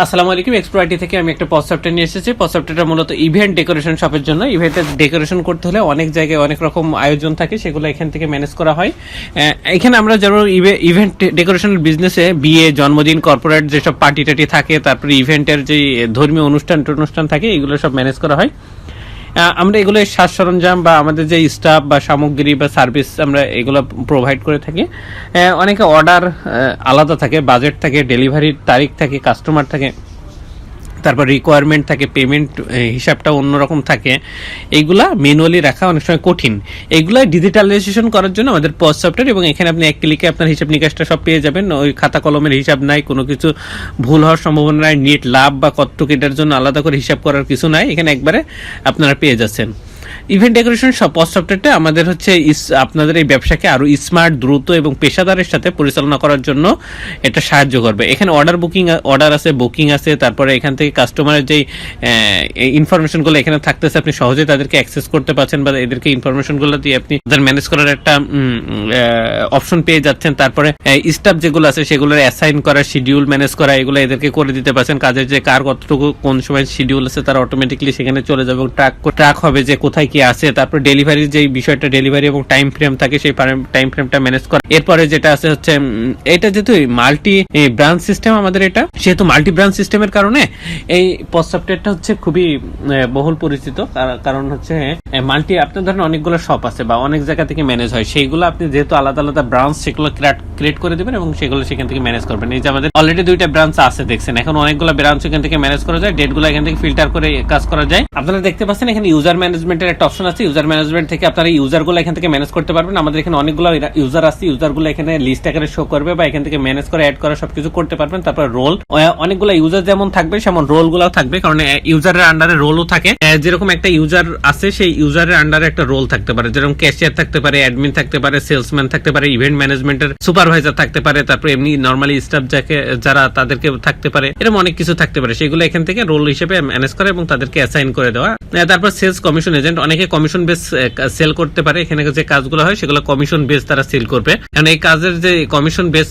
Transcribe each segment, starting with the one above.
আসসালামু আলাইকুম এক্সপ্লোয়াইটি থেকে আমি একটা পজ সফটওয়্যার নিয়ে এসেছি। পজ সফটওয়্যারটা মূলত ইভেন্ট ডেকোরেশন শপের জন্য। ইভেন্টের ডেকোরেশন করতে হলে অনেক জায়গায় অনেক রকম আয়োজন থাকে, সেগুলো এখান থেকে ম্যানেজ করা হয়। এখানে আমরা যেমন ইভেন্ট ডেকোরেশনের বিজনেসে বিয়ে, জন্মদিন কর্পোরেট যেসব পার্টি টাটি থাকে, তারপরে ইভেন্টের যে ধর্মীয় অনুষ্ঠান অনুষ্ঠান থাকে, এগুলো সব ম্যানেজ করা হয়। আমরা এগুলো সাজ সরঞ্জাম বা আমাদের যে স্টাফ বা সামগ্রী বা সার্ভিস আমরা এগুলো প্রোভাইড করে থাকি। অনেকে অর্ডার আলাদা থাকে বাজেট থাকে ডেলিভারির তারিখ থাকে কাস্টমার থাকে। তারপর রিকোয়ারমেন্ট থাকে পেমেন্ট হিসাবটা অন্যরকম থাকে। এইগুলা ম্যানুয়ালি রাখা অনেক সময় কঠিন। এইগুলা ডিজিটালাইজেশন করার জন্য আমাদের পজ সফটওয়্যার এবং এখানে আপনি এক ক্লিকে আপনার হিসাব নিকাশটা সব পেয়ে যাবেন। ওই খাতা কলমের হিসাব নাই, কোনো কিছু ভুল হওয়ার সম্ভাবনা নাই নেট লাভ বা কত এটার জন্য আলাদা করে হিসাব করার কিছু নাই। এখানে একবারে আপনারা পেয়ে যাচ্ছেন। ইভেন্ট ডেকোরেশন পজ সফটওয়্যারটা আমাদের হচ্ছে আপনাদের এই ব্যবসাকে আরও স্মার্ট দ্রুত এবং পেশাদারের সাথে পরিচালনা করার জন্য এটা সাহায্য করবে। এখানে অর্ডার বুকিং অর্ডার আছে বুকিং আছে, তারপরে এখান থেকে কাস্টমারের যেই ইনফরমেশনগুলো এখানে থাকতেছে, আপনি সহজে তাদেরকে অ্যাক্সেস করতে পারছেন বা এদেরকে ইনফরমেশনগুলো দিয়ে আপনি তাদের ম্যানেজ করার একটা অপশন পেয়ে যাচ্ছেন। তারপরে স্টাফ যেগুলো আছে, সেগুলোর অ্যাসাইন করা শিডিউল ম্যানেজ করা, এগুলো এদেরকে করে দিতে পারছেন। কাজের যে কার কতটুকু, কোন সময় শিডিউল আছে, তারা অটোমেটিকলি সেখানে চলে যাবে ট্র্যাক ট্র্যাক হবে যে কোথায় কি আছে, তারপর ডেলিভারির যে বিষয়টা ডেলিভারি এবং টাইম ফ্রেম থাকে সেই টাইম ফ্রেমটা ম্যানেজ করা। এরপরে যেটা আছে হচ্ছে এটা যেহেতু মাল্টি ব্রাঞ্চ সিস্টেম আমাদের এটা, সেহেতু মাল্টি ব্রাঞ্চ সিস্টেমের কারণে এই পজ সফটওয়্যারটা হচ্ছে খুবই বহুল পরিচিত। কারণ হচ্ছে মাল্টি আপনার ধরেন অনেকগুলো শপ আছে বা অনেক জায়গা থেকে ম্যানেজ হয়, সেইগুলো আপনি যেহেতু আলাদা আলাদা ব্রাঞ্চ সেগুলো ক্রিয়েট করে দেবেন এবং সেগুলো সেখান থেকে ম্যানেজ করবেন। এই যে আমাদের অলরেডি দুইটা ব্রাঞ্চ আছে দেখছেন, এখন অনেকগুলো ব্রাঞ্চ এখান থেকে ম্যানেজ করা যায় ডেটগুলো এখান থেকে ফিল্টার করে কাজ করা যায়। আপনারা দেখতে পাচ্ছেন এখানে ইউজার ম্যানেজমেন্টের অপশন আছে ইউজার ম্যানেজমেন্ট থেকে আপনারা ইউজারগুলো এখান থেকে ম্যানেজ করতে পারবেন। আমাদের এখানে অনেকগুলো ইউজার আছে ইউজারগুলো এখানে লিস্ট আকারে শো করবে বা এখান থেকে ম্যানেজ করে অ্যাড করা সবকিছু করতে পারবেন। তারপর রোল অনেকগুলো ইউজার যেমন থাকবে, সেমন রোল গুলাও থাকবে। কারণ ইউজারের আন্ডারে রোলও থাকে। যেরকম একটা ইউজার আছে, সেই ইউজারের আন্ডারে একটা রোল থাকতে পারে। যেরকম ক্যাশিয়ার থাকতে পারে অ্যাডমিন থাকতে পারে সেলসম্যান থাকতে পারে ইভেন্ট ম্যানেজমেন্টের সুপারভাইজার থাকতে পারে, তারপর এমনি নর্মালি স্টাফ যাকে, যারা তাদেরকে থাকতে পারে, এরকম অনেক কিছু থাকতে পারে। সেগুলো এখান থেকে রোল হিসেবে ম্যানেজ করে এবং তাদেরকে অ্যাসাইন করে দেওয়া। তারপর সেলস কমিশন এজেন্ট অনেকে কমিশন বেস সেল করতে পারে। এখানে যে কাজগুলো হয়, সেগুলো কমিশন বেস তারা সেল করবে। কারণ এই কাজের যে কমিশন বেস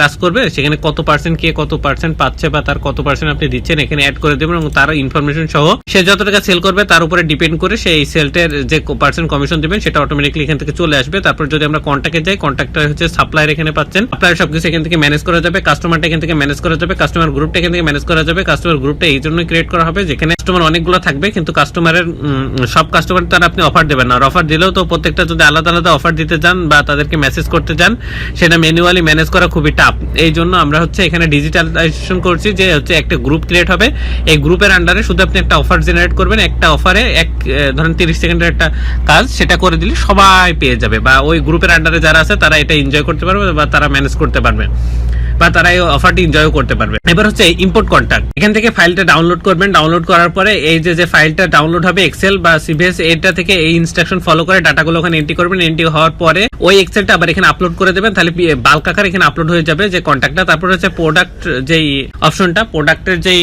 কাজ করবে, সেখানে কত পার্সেন্ট কে কত পার্সেন্ট পাচ্ছে বা তার কত পার্সেন্ট আপনি দিচ্ছেন, এখানে অ্যাড করে দেবেন এবং তার ইনফরমেশন সহ সে যত টাকা সেল করবে, তার উপরে ডিপেন্ড করে সেই সেলটের যে পার্সেন্ট কমিশন দিবেন, সেটা অটোমেটিকলি এখান থেকে চলে আসবে। তারপর যদি আমরা কন্ট্যাক্টে যাই কন্ট্যাক্টটা হচ্ছে সাপ্লায়ার এখানে পাচ্ছেন। সাপ্লায়ার সবকিছু এখান থেকে ম্যানেজ করা যাবে কাস্টমারটা এখান থেকে ম্যানেজ করা যাবে কাস্টমার গ্রুপটা এখান থেকে ম্যানেজ করা যাবে কাস্টমার গ্রুপটা এই জন্য ক্রিয়েট করা হবে, যেখানে কাস্টমার অনেকগুলো থাকবে, কিন্তু কাস্টমারের সব কাস্টমার তার আপনি অফার দেবেন না। আর অফার দিলেও তো প্রত্যেকটা যদি আলাদা আলাদা অফার দিতে চান বা তাদেরকে মেসেজ করতে চান সেটা ম্যানুয়ালি ম্যানেজ করা খুবই টাফ এই জন্য আমরা হচ্ছে এখানে ডিজিটালাইজেশন করছি যে হচ্ছে একটা গ্রুপ ক্রিয়েট হবে। এই গ্রুপের আন্ডারে শুধু আপনি একটা অফার জেনারেট করবেন, একটা অফারে এক ধরেন তিরিশ সেকেন্ডের একটা কাজ, সেটা করে দিলে সবাই পেয়ে যাবে। বা ওই গ্রুপের আন্ডারে যারা আছে, তারা এটা এনজয় করতে পারবে বা তারা ম্যানেজ করতে পারবে। বা তারা এই অফারটি এনজয় করতে পারবে। এবার হচ্ছে ইম্পোর্ট কন্ট্যাক্ট এখান থেকে ফাইলটা ডাউনলোড করবেন। ডাউনলোড করার পরে এই যে যে ফাইলটা ডাউনলোড হবে এক্সেল বা সিভিএস এটা থেকে এই ইনস্ট্রাকশন ফলো করে ডাটাগুলো ওখানে এন্ট্রি করবেন। এন্ট্রি হওয়ার পরে ওই এক্সেলটা আবার এখানে আপলোড করে দেবেন। তাহলে বাল্ক আকার এখানে আপলোড হয়ে যাবে যে কন্ট্যাক্টটা তারপর হচ্ছে প্রোডাক্ট যেই অপশনটা প্রোডাক্টের যেই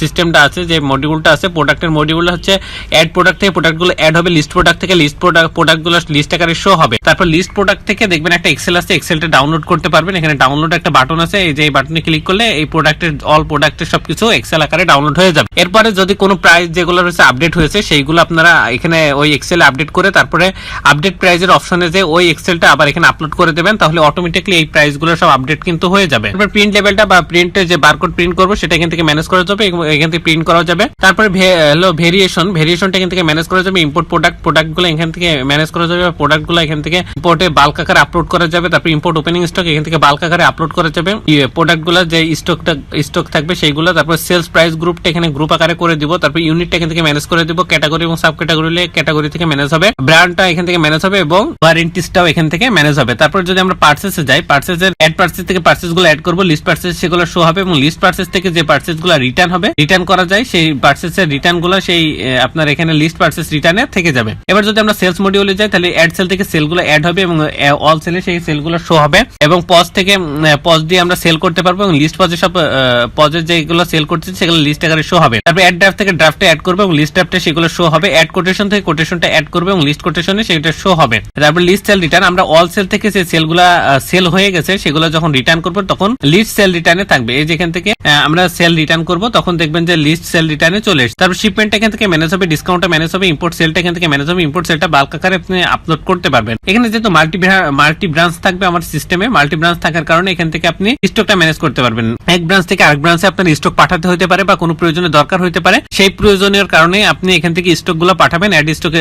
সিস্টেমটা আছে, যে মডিউলটা আছে প্রোডাক্টের মডিউল হচ্ছে অ্যাড প্রোডাক্ট থেকে প্রোডাক্টগুলো অ্যাড হবে। লিস্ট প্রোডাক্ট থেকে লিস্ট প্রোডাক্ট প্রোডাক্টগুলো লিস্ট আকারে শো হবে। তারপর লিস্ট প্রোডাক্ট থেকে দেখবেন একটা এক্সেল আছে। এক্সেলটা ডাউনলোড করতে পারবেন। এখানে ডাউনলোড একটা বাটন আছে, এই যে এই বাটনে ক্লিক করলে এই প্রোডাক্টের অল প্রোডাক্টের সবকিছু এক্সেল আকারে ডাউনলোড হয়ে যাবে। এরপরে যদি কোনো প্রাইস যেগুলো রয়েছে আপডেট হয়েছে, সেইগুলো আপনারা এখানে ওই এক্সেলে আপডেট করে তারপরে আপডেট প্রাইজের অপশনে যে ওই এক্সেলটা আবার এখানে আপলোড করে দেবেন, তাহলে অটোমেটিকলি এই প্রাইসগুলো সব আপডেট কিন্তু হয়ে যাবে। তারপর প্রিন্ট লেভেলটা বা প্রিন্টের যে বারকোড প্রিন্ট করব, সেটা এখান থেকে ম্যানেজ করা যাবে এখান থেকে প্রিন্ট করা যাবে। তারপরে হলো ভেরিয়েশন ভেরিয়েশনটা এখান থেকে ম্যানেজ করা যাবে ইম্পোর্ট প্রোডাক্ট প্রোডাক্টগুলো এখান থেকে ম্যানেজ করা যাবে প্রোডাক্টগুলো এখান থেকে ইম্পোর্টে বাল্ক আকারে আপলোড করা যাবে, তারপর ইম্পোর্ট ওপেনিং স্টক এখান থেকে বাল্ক আকারে আপলোড করা যাবে। প্রোডাক্টগুলো যে স্টকটা স্টক থাকবে সেইগুলো, তারপর সেলস প্রাইস গ্রুপটা এখানে গ্রুপ আকারে করে দিব। তারপর ইউনিটটা এখান থেকে ম্যানেজ করে দিব। ক্যাটাগরি এবং সাব ক্যাটাগরি ক্যাটাগরি থেকে ম্যানেজ হবে। ব্র্যান্ডটা এখান থেকে ম্যানেজ হবে এবং ওয়ারেন্টিসটাও এখান থেকে ম্যানেজ হবে। তারপর যদি আমরা পার্সেসে যাই পার্সেসের অ্যাড পার্সেস থেকে পার্সেসগুলো অ্যাড করব। লিস্ট পার্সেস সেগুলো শো হবে এবং লিস্ট পার্সেস থেকে যে পার্সেসগুলো রিটার্ন হবে রিটার্ন করা যায়, সেই পার্সেসের রিটার্নগুলো সেই আপনার এখানে লিস্ট পার্সেস রিটার্নে থেকে যাবে। এবার যদি আমরা সেলস মডিউলে যাই, তাহলে অ্যাড সেল থেকে সেলগুলো অ্যাড হবে এবং অল সেলে সেই সেলগুলো শো হবে। এবং পজ থেকে পজ দিয়ে আমরা সেল করতে পারব এবং লিস্ট পজে সব পজের যেগুলো সেল করছে, সেগুলো লিস্ট আকারে শো হবে। তারপর অ্যাড ড্রাফট থেকে ড্রাফটে অ্যাড করবে এবং লিস্ট ড্রাফটে সেগুলো শো হবে। অ্যাড কোটেশন থেকে কোটেশনটা অ্যাড করবে এবং লিস্ট কোটেশনে সেটা শো হবে। তারপর লিস্ট সেল রিটার্ন আমরা অল সেল থেকে যে সেলগুলো সেল হয়ে গেছে, সেগুলো যখন রিটার্ন করব, তখন লিস্ট সেল রিটার্নে থাকবে। এই যেখান থেকে আমরা সেল রিটার্ন করব, তখন দেখবেন যে লিস্ট সেল রিটার্নে চলে এসেছে। তারপর শিপমেন্ট এখান থেকে ম্যানেজ হবে ডিসকাউন্টটা ম্যানেজ হবে ইম্পোর্ট সেলটা এখান থেকে ম্যানেজ হবে ইম্পোর্ট সেলটা বাল্ক আকারে আপনি আপলোড করতে পারবেন। এখানে যেহেতু মাল্টি মাল্টি ব্রাঞ্চ থাকবে আমার সিস্টেমে মাল্টি ব্রাঞ্চ থাকার কারণে এখান থেকে আপনি স্টকটা ম্যানেজ করতে পারবেন। এক ব্রাঞ্চ থেকে আরেক ব্রাঞ্চে আপনার স্টক পাঠাতে হতে পারে বা কোনো প্রয়োজনে দরকার হতে পারে। সেই প্রয়োজনের কারণে আপনি এখান থেকে স্টকগুলো পাঠাবেন অ্যাড স্টক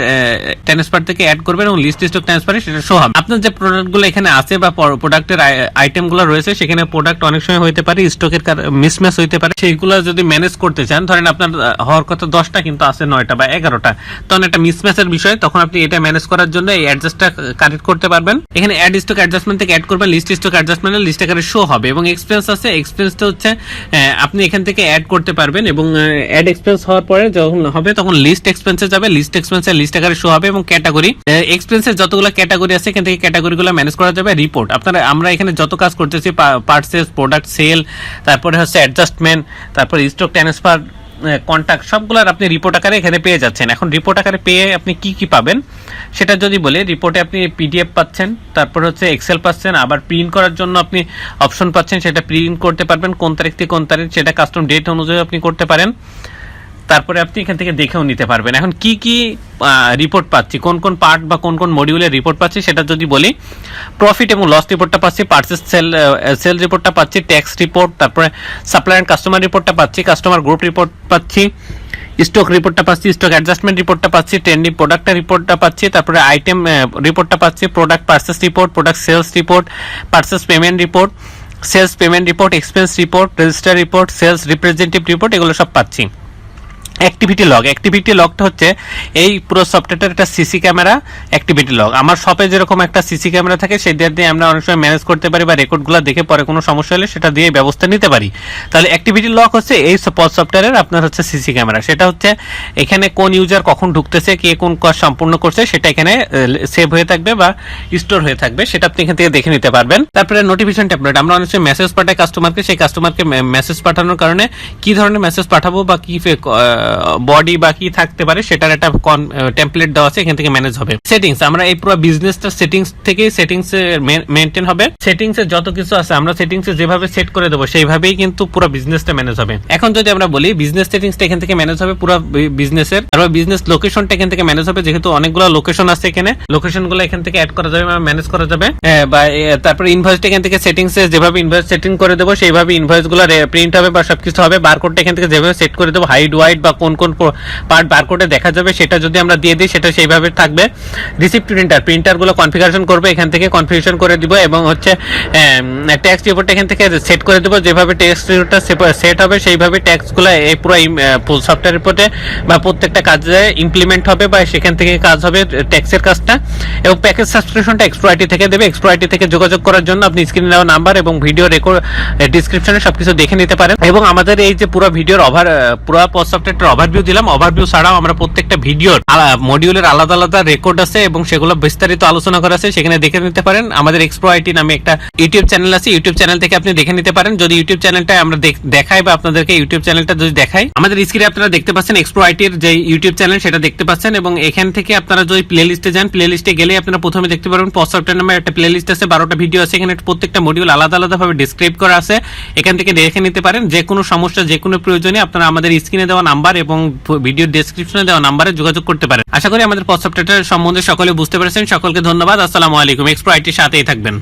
ট্রান্সফার থেকে অ্যাড করবেন এবং লিস্ট স্টক ট্রান্সফারে সেটা শো হবে। আপনার যে প্রোডাক্টগুলো এখানে আছে বা প্রোডাক্টের আইটেমগুলো রয়েছে, সেখানে প্রোডাক্ট অনেক সময় হতে পারে স্টকের মিসম্যাচ হইতে পারে। সেইগুলো যদি ম্যানেজ করতে চান, ধরেন আপনার হওয়ার কথা দশটা কিন্তু আছে নয়টা বা এগারোটা। তখন একটা মিসম্যাচের বিষয়, তখন আপনি এটা ম্যানেজ করার জন্য এই অ্যাডজাস্টটা কারেক্ট করতে পারবেন। এখানে অ্যাড স্টক অ্যাডজাস্টমেন্ট থেকে অ্যাড করবেন লিস্ট স্টক অ্যাডজাস্টমেন্ট টাকার শো হবে এবং এক্সপেন্স আছে এক্সপেন্সটা হচ্ছে আপনি এখান থেকে অ্যাড করতে পারবেন এবং অ্যাড এক্সপেন্স হওয়ার পরে যখন হবে তখন লিস্ট এক্সপেন্সে যাবে লিস্ট এক্সপেন্সে লিস্ট টাকার শো হবে এবং ক্যাটাগরি এক্সপেন্সের যতগুলো ক্যাটাগরি আছে এখান থেকে ক্যাটাগরিগুলো ম্যানেজ করা যাবে রিপোর্ট আপনারা, আমরা এখানে যত কাজ করতেছি পার্সেস প্রোডাক্ট সেল তারপরে হচ্ছে অ্যাডজাস্টমেন্ট তারপর স্টক ট্রান্সফার কন্ট্যাক্ট সবগুলোর আপনি রিপোর্ট আকারে এখানে পেয়ে যাচ্ছেন। এখন রিপোর্ট আকারে পেয়ে আপনি কি কি পাবেন? সেটা যদি বলি রিপোর্টে আপনি পিডিএফ পাচ্ছেন, তারপর হচ্ছে এক্সেল পাচ্ছেন, আবার প্রিন্ট করার জন্য আপনি অপশন পাচ্ছেন, সেটা প্রিন্ট করতে পারবেন, কোন তারিখ থেকে কোন তারিখ, সেটা কাস্টম ডেট অনুযায়ী আপনি করতে পারেন। তারপরে আপনি এখান থেকে দেখেও নিতে পারবেন। এখন কি কি রিপোর্ট পাচ্ছি? কোন কোন পার্ট বা কোন কোন মডিউলের রিপোর্ট পাচ্ছি সেটা যদি বলি প্রফিট এবং লস রিপোর্টটা পাচ্ছি পার্চেস সেল সেল রিপোর্টটা পাচ্ছি ট্যাক্স রিপোর্ট তারপরে সাপ্লাই অ্যান্ড কাস্টমার রিপোর্টটা পাচ্ছি কাস্টমার গ্রুপ রিপোর্ট পাচ্ছি স্টক রিপোর্টটা পাচ্ছি স্টক অ্যাডজাস্টমেন্ট রিপোর্টটা পাচ্ছি ট্রেন্ডিং প্রোডাক্টের রিপোর্টটা পাচ্ছি, তারপরে আইটেম রিপোর্টটা পাচ্ছি product purchase report product sales report purchase payment report sales payment report expense report register report sales representative report এগুলো সব পাচ্ছি। অ্যাক্টিভিটি লগ অ্যাক্টিভিটি লগটা হচ্ছে এই পুরো সফটওয়্যারটার একটা সিসি ক্যামেরা অ্যাক্টিভিটি লগ আমার শপে যেরকম একটা সিসি ক্যামেরা থাকে সেটা দিয়ে আমরা অনেক সময় ম্যানেজ করতে পারি বা রেকর্ডগুলো দেখে পরে কোনো সমস্যা হলে সেটা দিয়ে ব্যবস্থা নিতে পারি। তাহলে অ্যাক্টিভিটি লগ হচ্ছে এই সফটওয়্যারের আপনার হচ্ছে সিসি ক্যামেরা সেটা হচ্ছে এখানে কোন ইউজার কখন ঢুকতেছে, কে কোন কাজ সম্পূর্ণ করছে, সেটা এখানে সেভ হয়ে থাকবে বা স্টোর হয়ে থাকবে, সেটা আপনি এখান থেকে দেখে নিতে পারবেন। তারপরে নোটিফিকেশন ট্যাবলেট আমরা অনেক সময় মেসেজ পাঠাই কাস্টমারকে সেই কাস্টমারকে মেসেজ পাঠানোর কারণে কি ধরনের মেসেজ পাঠাবো বা কি বডি বা কি থাকতে পারে সেটার একটা টেমপ্লেট দেওয়া আছে, এখান থেকে ম্যানেজ হবে। সেটিংস আমরা এই পুরো বিজনেসটা সেটিংস থেকে সেটিংস মেনটেন হবে। সেটিংস এ যত কিছু আছে, আমরা সেটিংস যেভাবে সেট করে দেবো, সেইভাবেই কিন্তু পুরো বিজনেসটা ম্যানেজ হবে। এখন যদি আমরা বলি বিজনেস সেটিংসটা এখান থেকে ম্যানেজ হবে পুরো বিজনেসের তারপর বিজনেস লোকেশনটা এখান থেকে ম্যানেজ হবে, যেহেতু অনেকগুলো লোকেশন আছে এখানে। লোকেশনগুলো এখান থেকে অ্যাড করা যাবে ম্যানেজ করা যাবে। বা তারপর ইনভয়েসটা এখান থেকে সেটিংস যেভাবে ইনভয়েস সেটিং করে দেবো, সেইভাবে ইনভয়েসগুলো প্রিন্ট হবে বা সবকিছু হবে। বারকোডটা এখান থেকে যেভাবে সেট করে দেবো হাইড ওয়াইড বা কোন কোন পার্ট বারকোডে দেখা যাবে, সেটা যদি আমরা দিয়ে দিই, সেটা সেইভাবে থাকবে। রিসিপ্ট প্রিন্টার প্রিন্টারগুলো কনফিগারেশন করবে, এখান থেকে কনফিগারেশন করে দিব এবং হচ্ছে ট্যাক্স রিপোর্ট এখান থেকে সেট করে দেবো। যেভাবে ট্যাক্স রিপোর্টটা সেট হবে, সেইভাবে ট্যাক্সগুলো এই পুরো সফটওয়্যার রিপোর্টে বা প্রত্যেকটা কাজে ইমপ্লিমেন্ট হবে বা সেখান থেকে কাজ হবে ট্যাক্সের কাজটা। এবং প্যাকেজ সাবস্ক্রিপশনটা এক্সপ্রোআইটি থেকে দেবে। এক্সপ্রোআইটি থেকে যোগাযোগ করার জন্য আপনি স্ক্রিনে দেওয়া নাম্বার এবং ভিডিও রেকর্ড ডিসক্রিপশনে সবকিছু দেখে নিতে পারেন। এবং আমাদের এই যে পুরো ভিডিওর ওভার পুরো সফটওয়্যারটার ওভারভিউ দিলাম। ওভারভিউ ছাড়াও আমরা প্রত্যেকটা ভিডিওর মডিউলের আলাদা আলাদা রেকর্ড আছে এবং সেগুলো বিস্তারিত আলোচনা করা আছে, সেখানে দেখে নিতে পারেন। আমাদের এক্সপ্রো আইটি নামে একটা ইউটিউব চ্যানেল আছে। ইউটিউব চ্যানেল থেকে আপনি দেখে নিতে পারেন। যদি ইউটিউব চ্যানেলটা আমরা দেখাই বা আপনাদেরকে ইউটিউব চ্যানেলটা যদি দেখাই, আমাদের স্ক্রিনে আপনারা দেখতে পাচ্ছেন এক্সপ্রো আইটির যে ইউটিউব চ্যানেল সেটা দেখতে পাচ্ছেন এবং এখান থেকে আপনারা যদি প্লে লিস্টে যান প্লে লিস্টে গেলে আপনারা প্রথমে দেখতে পারবেন সফটওয়্যার নামে একটা প্লে লিস্ট আছে, বারোটা ভিডিও আছে। এখানে প্রত্যেকটা মডিউল আলাদা আলাদা ভাবে ডিসক্রাইব করা আছে। এখান থেকে দেখে নিতে পারেন। যে কোনো সমস্যা যে কোনো প্রয়োজনে আপনারা আমাদের স্ক্রিনে দেওয়া নাম্বার এবং ভিডিও ডেসক্রিপশনে দেওয়া নাম্বারে যোগাযোগ করতে পারেন। আশা করি আমাদের পস্ট সম্বন্ধে সকলে বুঝতে পেরেছেন। সকলকে ধন্যবাদ। আসসালামু আলাইকুম। এক্সপ্রো আইটির সাথেই থাকবেন।